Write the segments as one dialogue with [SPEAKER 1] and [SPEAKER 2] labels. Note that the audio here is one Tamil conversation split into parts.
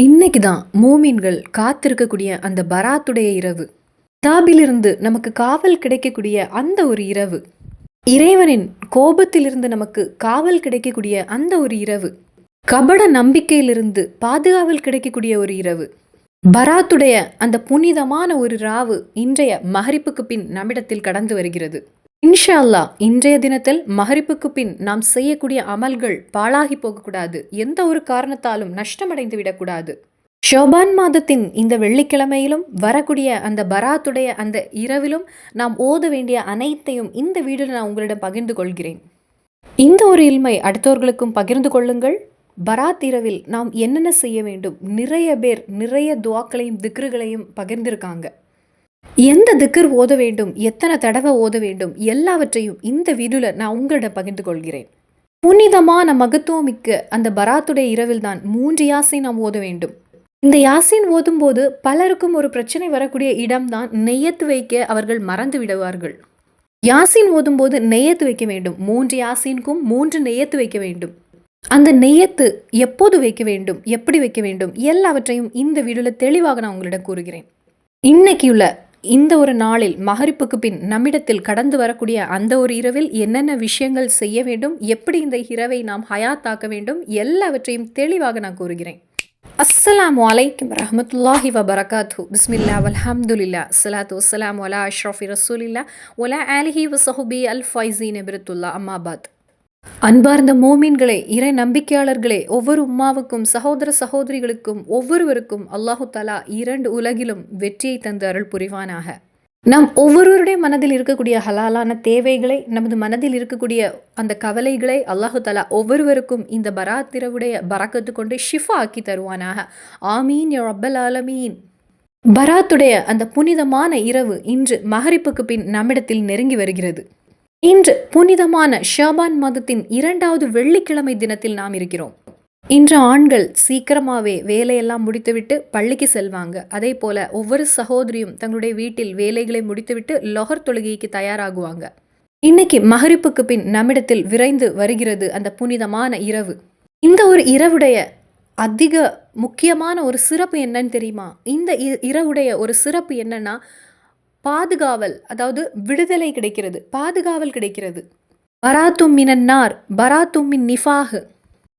[SPEAKER 1] இன்னைக்கு தான் மூமீன்கள் காத்திருக்கக்கூடிய அந்த பராத்துடைய இரவு. தாபிலிருந்து நமக்கு காவல் கிடைக்கக்கூடிய அந்த ஒரு இரவு. இறைவனின் கோபத்திலிருந்து நமக்கு காவல் கிடைக்கக்கூடிய அந்த ஒரு இரவு. கபட நம்பிக்கையிலிருந்து பாதுகாவல் கிடைக்கக்கூடிய ஒரு இரவு. பராத்துடைய அந்த புனிதமான ஒரு ராவு இன்றைய மகரிப்புக்கு பின் நம்மிடத்தில் கடந்து வருகிறது. இன்ஷா அல்லாஹ் இன்றைய தினத்தில் மகரிப்புக்கு பின் நாம் செய்யக்கூடிய அமல்கள் பாழாகி போகக்கூடாது. எந்த ஒரு காரணத்தாலும் நஷ்டமடைந்து விடக்கூடாது. ஷோபான் மாதத்தின் இந்த வெள்ளிக்கிழமையிலும் வரக்கூடிய அந்த பராத்துடைய அந்த இரவிலும் நாம் ஓத வேண்டிய அனைத்தையும் இந்த வீடியோவில் நான் உங்களிடம் பகிர்ந்து கொள்கிறேன். இந்த ஒரு இல்மை அடுத்தவர்களுக்கும் பகிர்ந்து கொள்ளுங்கள். பராத் இரவில் நாம் என்னென்ன செய்ய வேண்டும்? நிறைய பேர் நிறைய துவாக்களையும் திக்ருகளையும் பகிர்ந்திருக்காங்க. எந்த திக்கர் ஓத வேண்டும்? எத்தனை தடவை ஓத வேண்டும்? எல்லாவற்றையும் இந்த வீடியோவில் நான் உங்களிடம் பகிர்ந்து கொள்கிறேன். புனிதமான மகத்துவமிக்க அந்த பராத்துடைய இரவில் தான் மூன்று யாசை நாம் ஓத வேண்டும். இந்த யாசின் ஓதும்போது பலருக்கும் ஒரு பிரச்சனை வரக்கூடிய இடம்தான் நெய்யத்து வைக்க அவர்கள் மறந்து விடுவார்கள். யாசின் ஓதும்போது நெய்யத்து வைக்க வேண்டும். மூன்று யாசின்க்கும் மூன்று நெய்யத்து வைக்க வேண்டும். அந்த நெய்யத்து எப்போது வைக்க வேண்டும்? எப்படி வைக்க வேண்டும்? எல்லாவற்றையும் இந்த வீடியோவில் தெளிவாக நான் உங்களிடம் கூறுகிறேன். இன்னைக்கு உள்ள இந்த ஒரு நாளில் மகரிப்புக்கு பின் நம்மிடத்தில் கடந்து வரக்கூடிய அந்த ஒரு இரவில் என்னென்ன விஷயங்கள் செய்ய வேண்டும் எப்படி இந்த இரவை நாம் ஹயாத்தாக்க வேண்டும் எல்லாவற்றையும் தெளிவாக நான் கூறுகிறேன். அஸ்ஸலாமு அலைக்கும் ரஹமத்துல்லாஹி வபரகாத்து பிஸ்மில்லா வல்ஹம்துலில்லா சலாத்து வஸ்ஸலாமு ஒலா அஷ்ரஃபி ரசூலில்லா ஒலா ஆலிஹி வசஹுபி அல் ஃபைசீன் எபிரத்துல்லா அம்மாபாத் அன்பார்ந்த மோமீன்களே இறை நம்பிக்கையாளர்களே ஒவ்வொரு உம்மாவுக்கும் சகோதர சகோதரிகளுக்கும் ஒவ்வொருவருக்கும் அல்லாஹு தலா இரண்டு உலகிலும் வெற்றியை தந்து அருள் புரிவானாக. நம் ஒவ்வொருவருடைய மனதில் இருக்கக்கூடிய ஹலாலான தேவைகளை நமது மனதில் இருக்கக்கூடிய அந்த கவலைகளை அல்லாஹு தலா ஒவ்வொருவருக்கும் இந்த பராத்திரவுடைய பறக்கத்து கொண்டு ஷிஃபா ஆக்கி தருவானாக. ஆமீன் யா ரப்பல் ஆலமீன். பராத்துடைய அந்த புனிதமான இரவு இன்று மகரிப்புக்கு பின் நம்மிடத்தில் நெருங்கி வருகிறது. இன்று புனிதமான ஷாபான் மதத்தின் இரண்டாவது வெள்ளிக்கிழமை தினத்தில் நாம் இருக்கிறோம். இன்று ஆண்கள் சீக்கிரமாகவே வேலையெல்லாம் முடித்துவிட்டு பள்ளிக்கு செல்வாங்க. அதே போல ஒவ்வொரு சகோதரியும் தங்களுடைய வீட்டில் வேலைகளை முடித்துவிட்டு லொகர் தொழுகைக்கு தயாராகுவாங்க. இன்னைக்கு மகரிப்புக்கு பின் நம்மிடத்தில் விரைந்து வருகிறது அந்த புனிதமான இரவு. இந்த ஒரு இரவுடைய அதிக முக்கியமான ஒரு சிறப்பு என்னன்னு தெரியுமா? இந்த இ- இரவுடைய ஒரு சிறப்பு என்னன்னா பாதுகாவல் அதாவது விடுதலை கிடைக்கிறது பாதுகாவல் கிடைக்கிறது. பராத்தும் மினன்னார் பராத்தும் மின் நிஃபாஹ்.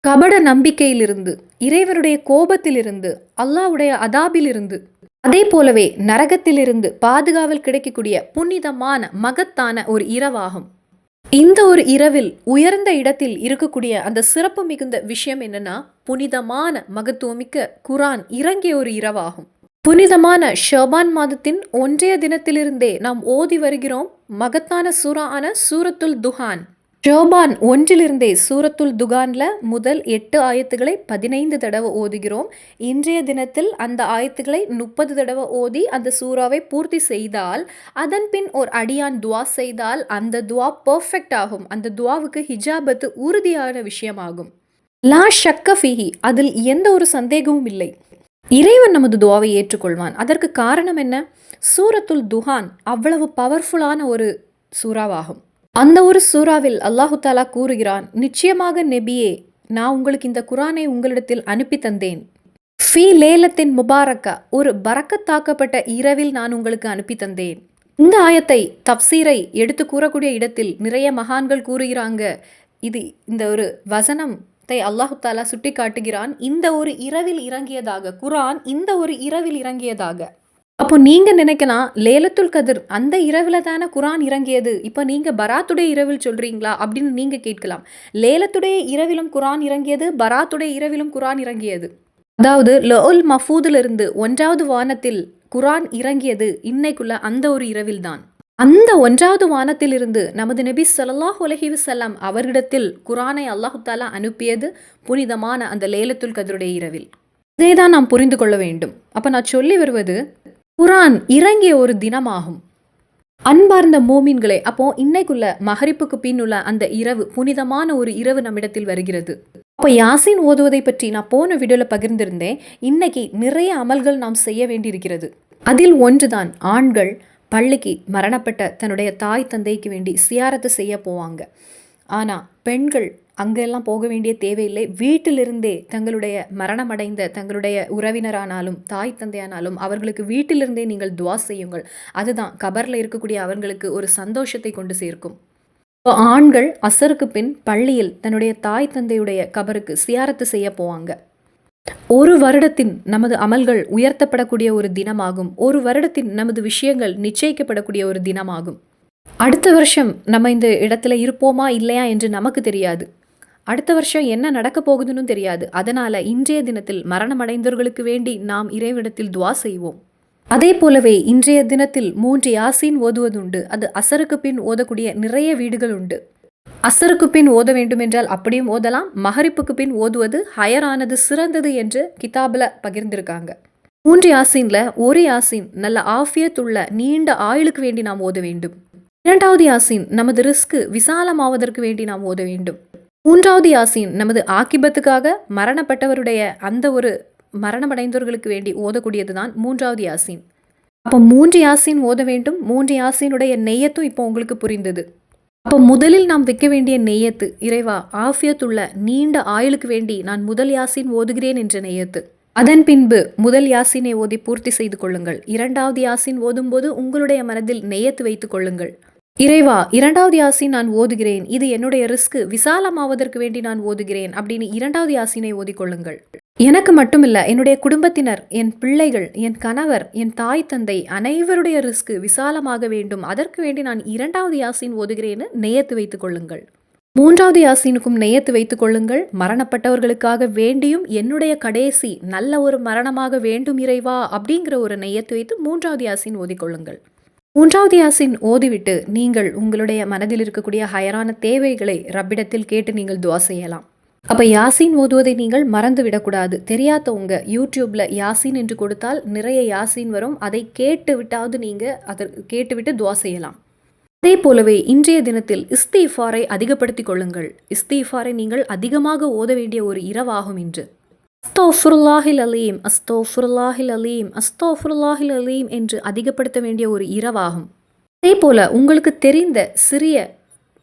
[SPEAKER 1] கபட நம்பிக்கையிலிருந்து இறைவருடைய கோபத்திலிருந்து அல்லாஹ்வுடைய அதாபிலிருந்து. அதே போலவே நரகத்திலிருந்து பாதுகாவல் கிடைக்கக்கூடிய புனிதமான மகத்தான ஒரு இரவாகும். இந்த ஒரு இரவில் உயர்ந்த இடத்தில் இருக்கக்கூடிய அந்த சிறப்பு மிகுந்த விஷயம் என்னன்னா புனிதமான மகத்துவமிக்க குரான் இறங்கிய ஒரு இரவாகும். புனிதமான ஷபான் மாதத்தின் ஒன்றைய தினத்திலிருந்தே நாம் ஓதி வருகிறோம் மகத்தான சூரா ஆன சூரத்துல் துஹான். ஷோபான் ஒன்றிலிருந்தே சூரத்துல் துகான்ல முதல் எட்டு ஆயத்துக்களை பதினைந்து தடவை ஓதுகிறோம். இன்றைய தினத்தில் அந்த ஆயத்துக்களை முப்பது தடவை ஓதி அந்த சூறாவை பூர்த்தி செய்தால் அதன் பின் ஒரு அடியான் துவா செய்தால் அந்த துவா பர்ஃபெக்ட் ஆகும். அந்த துவாவுக்கு ஹிஜாபத்து உறுதியான விஷயமாகும். லா ஷக்கஃபிஹி அதில் எந்த ஒரு சந்தேகமும் இல்லை. இறைவன் நமது துவாவை ஏற்றுக்கொள்வான். அதற்கு காரணம் என்ன? சூரத்துல் துஹான் அவ்வளவு பவர்ஃபுல்லான ஒரு சூறாவாகும். அந்த ஒரு சூறாவில் அல்லாஹு தாலா கூறுகிறான் நிச்சயமாக நெபியே நான் உங்களுக்கு இந்த குரானை உங்களிடத்தில் அனுப்பி தந்தேன். ஃபி லேலத்தின் முபாரக்கா ஒரு பறக்கத்தாக்கப்பட்ட இரவில் நான் உங்களுக்கு அனுப்பி தந்தேன். இந்த ஆயத்தை தப்சீரை எடுத்து கூறக்கூடிய இடத்தில் நிறைய மகான்கள் கூறுகிறாங்க. இது இந்த ஒரு வசனம் வசனத்தை அல்லாஹு தாலா சுட்டி காட்டுகிறான் இந்த ஒரு இரவில் இறங்கியதாக குரான் இந்த ஒரு இரவில் இறங்கியதாக. அப்போ நீங்கள் நினைக்கலாம் லேலத்துல் கதிர் அந்த இரவில் தானே குரான் இறங்கியது. இப்போ நீங்கள் பராத்துடைய இரவில் சொல்கிறீங்களா அப்படின்னு நீங்கள் கேட்கலாம். லேலத்துடைய இரவிலும் குரான் இறங்கியது பராத்துடைய இரவிலும் குரான் இறங்கியது. அதாவது லோல் மஃபூதிலிருந்து ஒன்றாவது வானத்தில் குரான் இறங்கியது இன்னைக்குள்ள அந்த ஒரு இரவில் தான் அந்த ஒன்றாவது வானத்திலிருந்து நமது நபி ஸல்லல்லாஹு அலைஹி வஸல்லம் அவரிடத்தில் குரானை அல்லாஹுத்தாலா அனுப்பியது புனிதமான அந்த லேலத்துல் கதருடைய இரவில். இதை தான் நாம் புரிந்து கொள்ள வேண்டும். அப்ப நான் சொல்லி வருவது குரான் இறங்கிய ஒரு தினமாகும். அன்பார்ந்த மோமீன்களே அப்போ இன்னைக்குள்ள மகரிப்புக்கு பின் உள்ள அந்த இரவு புனிதமான ஒரு இரவு நம்மிடத்தில் வருகிறது. அப்போ யாசின் ஓதுவதை பற்றி நான் போன வீடியோல பகிர்ந்திருந்தேன். இன்னைக்கு நிறைய அமல்கள் நாம் செய்ய வேண்டியிருக்கிறது. அதில் ஒன்றுதான் ஆண்கள் பள்ளிக்கு மரணப்பட்ட தன்னுடைய தாய் தந்தைக்கு வேண்டி சியாரத்து செய்ய போவாங்க. ஆனால் பெண்கள் அங்கெல்லாம் போக வேண்டிய தேவையில்லை. வீட்டிலிருந்தே தங்களுடைய மரணமடைந்த தங்களுடைய உறவினரானாலும் தாய் தந்தையானாலும் அவர்களுக்கு வீட்டிலிருந்தே நீங்கள் துவா செய்யுங்கள். அதுதான் கபரில் இருக்கக்கூடிய அவர்களுக்கு ஒரு சந்தோஷத்தை கொண்டு சேர்க்கும். இப்போ ஆண்கள் அசருக்கு பின் பள்ளியில் தன்னுடைய தாய் தந்தையுடைய கபருக்கு சியாரத்து செய்ய போவாங்க. ஒரு வருடத்தின் நமது அமல்கள் உயர்த்தப்படக்கூடிய ஒரு தினமாகும். ஒரு வருடத்தின் நமது விஷயங்கள் நிச்சயிக்கப்படக்கூடிய ஒரு தினமாகும். அடுத்த வருஷம் நம்ம இந்த இடத்துல இருப்போமா இல்லையா என்று நமக்கு தெரியாது. அடுத்த வருஷம் என்ன நடக்க போகுதுன்னு தெரியாது. அதனால இன்றைய தினத்தில் மரணமடைந்தவர்களுக்கு வேண்டி நாம் இறைவிடத்தில் துவா செய்வோம். அதே போலவே இன்றைய தினத்தில் மூன்று யாசின் ஓதுவதுண்டு. அது அசருக்கு பின் ஓதக்கூடிய நிறைய வீடுகள் உண்டு. அசருக்கு பின் ஓத வேண்டுமென்றால் அப்படியும் ஓதலாம். மகரிப்புக்கு பின் ஓதுவது ஹயரானது சிறந்தது என்று கிதாபில் பகிர்ந்திருக்காங்க. மூன்று யாசீன்ல ஒரு யாசீன் நல்ல ஆஃபியத்துள்ள நீண்ட ஆயுளுக்கு வேண்டி நாம் ஓத வேண்டும். இரண்டாவது யாசீன் நமது ரிஸ்க்கு விசாலமாவதற்கு வேண்டி நாம் ஓத வேண்டும். மூன்றாவது யாசீன் நமது ஆக்கிபத்துக்காக மரணப்பட்டவருடைய அந்த ஒரு மரணமடைந்தவர்களுக்கு வேண்டி ஓதக்கூடியது தான் மூன்றாவது யாசீன். அப்போ மூன்று யாசின் ஓத வேண்டும். மூன்று யாசினுடைய நெய்யத்தும் இப்போ உங்களுக்கு புரிந்தது. அப்போ முதலில் நாம் வைக்க வேண்டிய நெய்யத்து இறைவா ஆஃபியத்துள்ள நீண்ட ஆயுளுக்கு வேண்டி நான் முதல் யாசின் ஓதுகிறேன் என்ற நெய்யத்து அதன் பின்பு முதல் யாசினை ஓதி பூர்த்தி செய்து கொள்ளுங்கள். இரண்டாவது யாசின் ஓதும்போது உங்களுடைய மனதில் நெய்யத்து வைத்துக் கொள்ளுங்கள். இறைவா இரண்டாவது யாசின் நான் ஓதுகிறேன். இது என்னுடைய ரிஸ்க். விசாலமாவதற்கு வேண்டி நான் ஓதுகிறேன் அப்படின்னு இரண்டாவது யாசினை ஓதிக்கொள்ளுங்கள் எனக்கு மட்டுமில்ல என்னுடைய குடும்பத்தினர் என் பிள்ளைகள் என் கணவர் என் தாய் தந்தை அனைவருடைய ரிஸ்க் விசாலமாக வேண்டும். அதற்கு வேண்டி நான் இரண்டாவது யாசின் ஓதுகிறேன்னு நேயத்து வைத்துக் கொள்ளுங்கள். மூன்றாவது யாசினுக்கும் நெய்யத்து வைத்துக் கொள்ளுங்கள். மரணப்பட்டவர்களுக்காக வேண்டியும் என்னுடைய கடைசி நல்ல ஒரு மரணமாக வேண்டும் இறைவா அப்படிங்கிற ஒரு நெய்யத்து வைத்து மூன்றாவது யாசின் ஓதிக்கொள்ளுங்கள் மூன்றாவது யாசின் ஓதிவிட்டு நீங்கள் உங்களுடைய மனதில் இருக்கக்கூடிய ஹயரான தேவைகளை ரப்பிடத்தில் கேட்டு நீங்கள் துவா செய்யலாம். அப்போ யாசின் ஓதுவதை நீங்கள் மறந்து விடக்கூடாது. தெரியாதவங்க யூடியூப்பில் யாசின் என்று கொடுத்தால் நிறைய யாசின் வரும். அதை கேட்டு விட்டாவது நீங்கள் அதை கேட்டுவிட்டு துவா செய்யலாம். அதே போலவே இன்றைய தினத்தில் இஸ்தீஃபாரை அதிகப்படுத்திக் கொள்ளுங்கள். இஸ்தீஃபாரை நீங்கள் அதிகமாக ஓத வேண்டிய ஒரு இரவாகும் இன்று. அஸ்தோஃபுருல்லாஹில் அலீம் அஸ்தோஃபுருல்லாஹில் அலீம் அஸ்தோஃபுருல்லாஹில் அலீம் என்று அதிகப்படுத்த வேண்டிய ஒரு இரவாகும். அதே போல உங்களுக்கு தெரிந்த சிறிய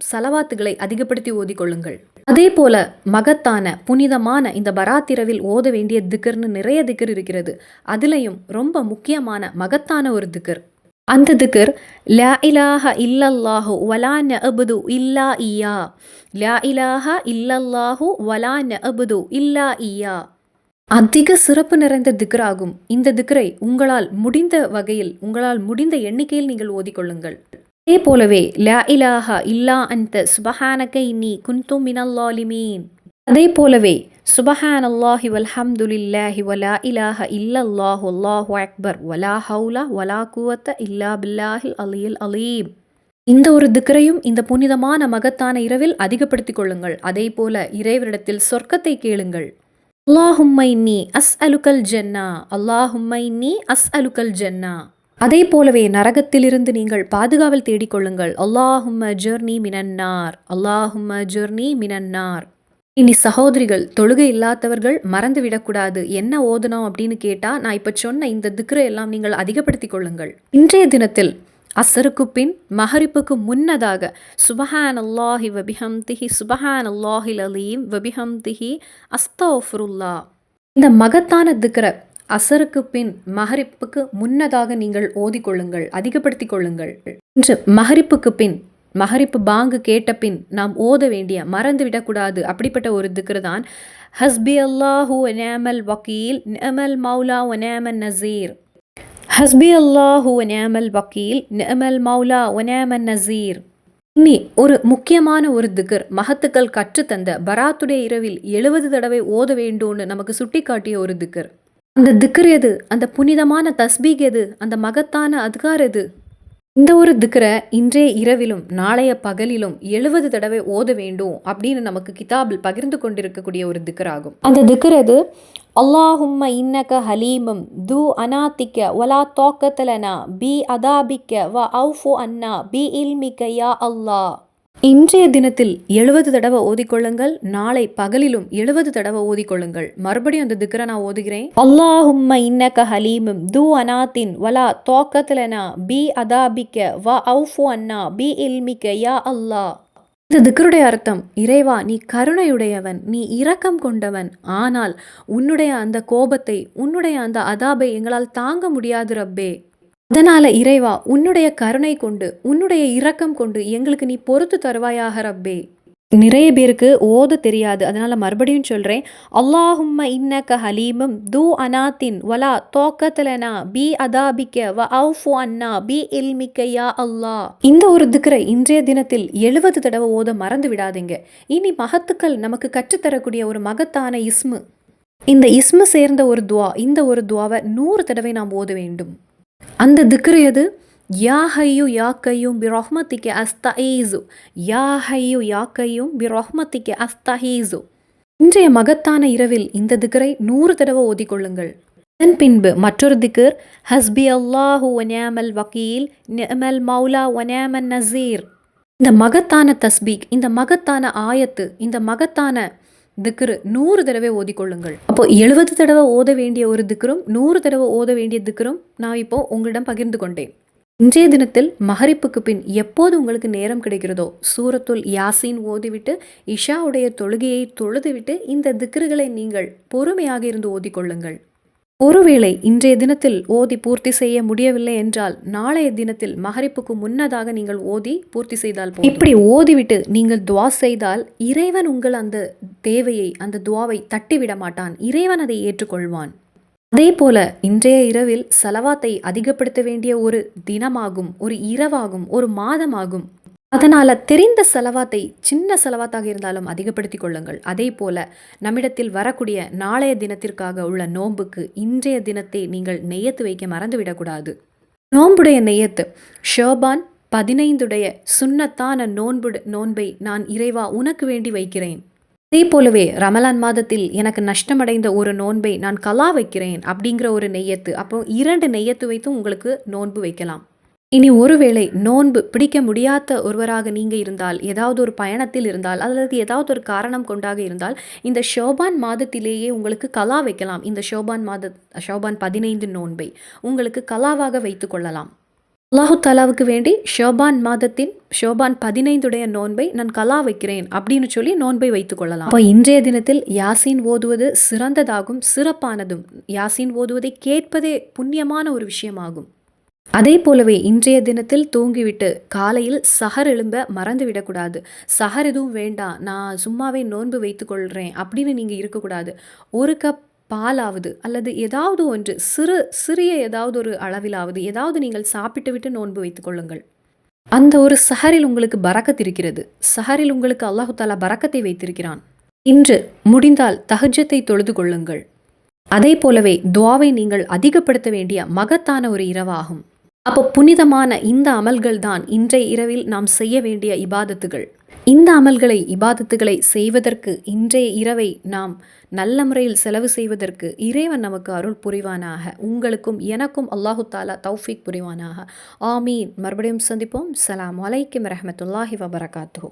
[SPEAKER 1] சலவாத்துகளை அதிகப்படுத்தி ஓதிக்கொள்ளுங்கள் அதே போல மகத்தான புனிதமான இந்த பராத்திரவில் ஓத வேண்டிய திக்கர்னு நிறைய திக்கர் இருக்கிறது. அதுலேயும் ரொம்ப முக்கியமான மகத்தான ஒரு திக்கர் அந்த திக்கர் லா இலாஹ இல்லல்லாஹு வலா நபுது இல்லா இயா லா இலாஹ இல்லல்லாஹு வலா நபுது இல்லா இயா அதிக சிறப்பு நிறைந்த திக்ராகும். இந்த திக்ரை உங்களால் முடிந்த வகையில் உங்களால் முடிந்த எண்ணிக்கையில் நீங்கள் ஓதிக்கொள்ளுங்கள் அதே போலவே லா இலாஹா இல்லா அந்த சுபஹானக இன்னி குன்தும் மினல்லாலிமீன். அதே போலவே சுபஹான் அல்லாஹி வல்ஹம்துலில்லாஹி வலா இலாஹ இல்லல்லாஹு அல்லாஹு அக்பர். வலா ஹவுலா வலா குவத்த இல்லா பில்லாஹில் அலியில் அலீம். இந்த ஒரு திக்கரையும் இந்த புனிதமான மகத்தான இரவில் அதிகப்படுத்திக் கொள்ளுங்கள். அதே போல இறைவரிடத்தில் சொர்க்கத்தை கேளுங்கள். அல்லாஹும்மைன்னி அஸ் அலுக்கல் ஜன்னா. நீ அஸ் அலுக்கல் ஜன்னா. அதே போலவே நரகத்திலிருந்து நீங்கள் பாதுகாவல் தேடிக்கொள்ளுங்கள். அல்லாஹும்ம ஜெர்னி மினன்னார். அல்லாஹும்ம ஜெர்னி மினன்னார். இனி சகோதரிகள் தொழுகை இல்லாதவர்கள் மறந்து விடக்கூடாது. என்ன ஓதணும் அப்படின்னு கேட்டால் நான் இப்போ சொன்ன இந்த திக்ரை எல்லாம் நீங்கள் அதிகப்படுத்திக் கொள்ளுங்கள். இன்றைய தினத்தில் அசருக்கு பின் மஹரிப்புக்கு முன்னதாக சுபஹான் அல்லாஹி திஹி சுபஹான் அல்லாஹில் அலீம் திஹி அஸ்தோஃபுருல்லா. இந்த மகத்தான திக்ர அசருக்கு பின் மஹரிப்புக்கு முன்னதாக நீங்கள் ஓதிக்கொள்ளுங்கள் அதிகப்படுத்திக் கொள்ளுங்கள். இன்று மஹரிப்புக்கு பின் மஹரிப்பு பாங்கு கேட்ட பின் நாம் ஓத வேண்டிய மறந்துவிடக்கூடாது அப்படிப்பட்ட ஒரு திக்ரு தான் ஹஸ்பி அல்லாஹூ நேமல் வக்கீல் நேமல் மௌலா ஒனேமன் நசீர். ஹஸ்பி அல்லாஹூ நேமல் வக்கீல் நேமல் மௌலா ஒனேமன் நசீர். இனி ஒரு முக்கியமான ஒரு திகர் மகத்துக்கள் கற்றுத்தந்த பராத்துடைய இரவில் எழுபது தடவை ஓத வேண்டும்னு நமக்கு சுட்டிக்காட்டிய ஒரு திகர். அந்த திக்ர் எது? அந்த புனிதமான தஸ்பீக் எது? அந்த மகத்தான அதுகார் எது? இந்த ஒரு திக்கரை இன்றைய இரவிலும் நாளைய பகலிலும் எழுபது தடவை ஓத வேண்டும் அப்படின்னு நமக்கு கிதாபில் பகிர்ந்து கொண்டிருக்கக்கூடிய ஒரு திக்கராகும் அந்த திக்ர் எது? அல்லாஹும்ம இன்னக ஹலீமம் து அனாத்திக்க வலா தோக்கத்தலனா பி அதாபிக்க வ அவுஃபு அன்னா பி இல்மிக்க யா அல்லாஹ். இன்றைய தினத்தில் எழுபது தடவை ஓதிக்கொள்ளுங்கள். நாளை பகலிலும் எழுபது தடவை ஓதிக்கொள்ளுங்கள். மறுபடியும் அந்த திக்கரை நான் ஓதுகிறேன். அல்லாஹும்ம இன்னக ஹலீமும் து அனாத்தின் வலா தோக்கத்திலனா பி அதாபிக்க வ அவுஃபு அன்னா பி இல்மிக்க யா அல்லாஹ். இந்த திக்கருடைய அர்த்தம் இறைவா நீ கருணையுடையவன் நீ இரக்கம் கொண்டவன். ஆனால் உன்னுடைய அந்த கோபத்தை உன்னுடைய அந்த அதாபை எங்களால் தாங்க முடியாது ரப்பே. அதனால இறைவா உன்னுடைய கருணை கொண்டு உன்னுடைய இரக்கம் கொண்டு எங்களுக்கு நீ பொறுத்து தருவாயாக ரப்பே. நிறைய பேருக்கு ஓத தெரியாது. அதனால மறுபடியும் சொல்றேன். அல்லாஹும்ம இன்னக்க ஹலீமும் தூ அனாத்தின் வலா தோக்கத்தலனா பி அதாபிக்க வ அவுஃபு அன்னா பி இல்மிக்க யா அல்லாஹ். இந்த ஒரு திக்கரை இன்றைய தினத்தில் எழுபது தடவை ஓத மறந்து விடாதீங்க. இனி மகத்துக்கள் நமக்கு கற்றுத்தரக்கூடிய ஒரு மகத்தான இஸ்மு. இந்த இஸ்மு சேர்ந்த ஒரு துவா இந்த ஒரு துவாவை நூறு தடவை நாம் ஓத வேண்டும். அந்த திக்ரு எது? யா ஹையு யா கையும் பி ரொஹ்மத்திக்கு அஸ்தஈசு யா ஹையு யா கையும் பி ரொஹ்மத்திக்கு அஸ்தஹீசு. இன்றைய மகத்தான இரவில் இந்த திக்ரை நூறு தடவை ஓதிக்கொள்ளுங்கள். அதன் பின்பு மற்றொரு திக்கர் ஹஸ்பி அல்லாஹு ஒனேமல் வக்கீல் நெமல் மௌலா ஒனேமன் நசீர். இந்த மகத்தான தஸ்பீக் இந்த மகத்தான ஆயத்து இந்த மகத்தான திக்ரு நூறு தடவை ஓதிக்கொள்ளுங்கள். அப்போ எழுபது தடவை ஓத வேண்டிய ஒரு திக்ரும் நூறு தடவை ஓத வேண்டிய திக்ரும் நான் இப்போ உங்களிடம் பகிர்ந்து கொண்டேன். இன்றைய தினத்தில் மகரிப்புக்கு பின் எப்போது உங்களுக்கு நேரம் கிடைக்கிறதோ சூரத்துல் யாசின் ஓதிவிட்டு இஷாவுடைய தொழுகையை தொழுதுவிட்டு இந்த திக்ருகளை நீங்கள் பொறுமையாக இருந்து ஓதிக்கொள்ளுங்கள். ஒருவேளை இன்றைய தினத்தில் ஓதி பூர்த்தி செய்ய முடியவில்லை என்றால் நாளைய தினத்தில் மகரிப்புக்கு முன்னதாக நீங்கள் ஓதி பூர்த்தி செய்தால் இப்படி ஓதிவிட்டு நீங்கள் துவா செய்தால் இறைவன் உங்கள் அந்த தேவையை அந்த துவாவை தட்டிவிட மாட்டான். இறைவன் அதை ஏற்றுக்கொள்வான். அதே போல இன்றைய இரவில் செலவாத்தை அதிகப்படுத்த வேண்டிய ஒரு தினமாகும் ஒரு இரவாகும் ஒரு மாதமாகும். அதனால் தெரிந்த செலவாத்தை சின்ன செலவாத்தாக இருந்தாலும் அதிகப்படுத்திக் கொள்ளுங்கள். அதே போல நம்மிடத்தில் வரக்கூடிய நாளைய தினத்திற்காக உள்ள நோன்புக்கு இன்றைய தினத்தை நீங்கள் நெய்யத்து வைக்க மறந்துவிடக்கூடாது. நோன்புடைய நெய்யத்து ஷோபான் பதினைந்துடைய சுன்னத்தான நோன்பு நோன்பை நான் இறைவா உனக்கு வேண்டி வைக்கிறேன். அதே போலவே ரமலான் மாதத்தில் எனக்கு நஷ்டமடைந்த ஒரு நோன்பை நான் கலா வைக்கிறேன் அப்படிங்கிற ஒரு நெய்யத்து அப்போ இரண்டு நெய்யத்து வைத்தும் உங்களுக்கு நோன்பு வைக்கலாம். இனி ஒருவேளை நோன்பு பிடிக்க முடியாத ஒருவராக நீங்கள் இருந்தால் ஏதாவது ஒரு பயணத்தில் இருந்தால் அல்லது ஏதாவது ஒரு காரணம் கொண்டாக இருந்தால் இந்த ஷோபான் மாதத்திலேயே உங்களுக்கு கலா வைக்கலாம். இந்த ஷோபான் மாத ஷோபான் பதினைந்து நோன்பை உங்களுக்கு கலாவாக வைத்து கொள்ளலாம். அல்லாஹு தலாவுக்கு வேண்டி ஷோபான் மாதத்தின் ஷோபான் பதினைந்துடைய நோன்பை நான் கலா வைக்கிறேன் அப்படின்னு சொல்லி நோன்பை வைத்துக் கொள்ளலாம். அப்போ இன்றைய தினத்தில் யாசின் ஓதுவது சிறந்ததாகும் சிறப்பானதும். யாசின் ஓதுவதை கேட்பதே புண்ணியமான ஒரு விஷயமாகும். அதே போலவே இன்றைய தினத்தில் தூங்கிவிட்டு காலையில் சஹர் எழும்ப மறந்து விடக்கூடாது சஹர் எதுவும் வேண்டாம். நான் சும்மாவே நோன்பு வைத்துக்கொள்கிறேன் அப்படின்னு நீங்கள் இருக்கக்கூடாது. ஒரு கப் பாலாவது அல்லது ஏதாவது ஒன்று சிறு சிறிய ஏதாவது ஒரு அளவிலாவது ஏதாவது நீங்கள் சாப்பிட்டு விட்டு நோன்பு வைத்துக் கொள்ளுங்கள். அந்த ஒரு சஹரில் உங்களுக்கு பறக்கத் இருக்கிறது. சஹரில் உங்களுக்கு அல்லாஹு தாலா பறக்கத்தை வைத்திருக்கிறான். இன்று முடிந்தால் தஹஜத்தை தொழுது கொள்ளுங்கள். அதே போலவே துவாவை நீங்கள் அதிகப்படுத்த வேண்டிய மகத்தான ஒரு இரவாகும். அப்போ புனிதமான இந்த அமல்கள் தான் இன்றைய இரவில் நாம் செய்ய வேண்டிய இபாதத்துகள். இந்த அமல்களை இபாதத்துகளை செய்வதற்கு இன்றைய இரவை நாம் நல்ல முறையில் செலவு செய்வதற்கு இறைவன் நமக்கு அருள் புரிவானாக. உங்களுக்கும் எனக்கும் அல்லாஹு தாலா தௌஃபிக் புரிவானாக. ஆமீன். மறுபடியும் சந்திப்போம். சலாம் வலைக்கம் ரஹமத்துல்லாஹி வபரகாத்து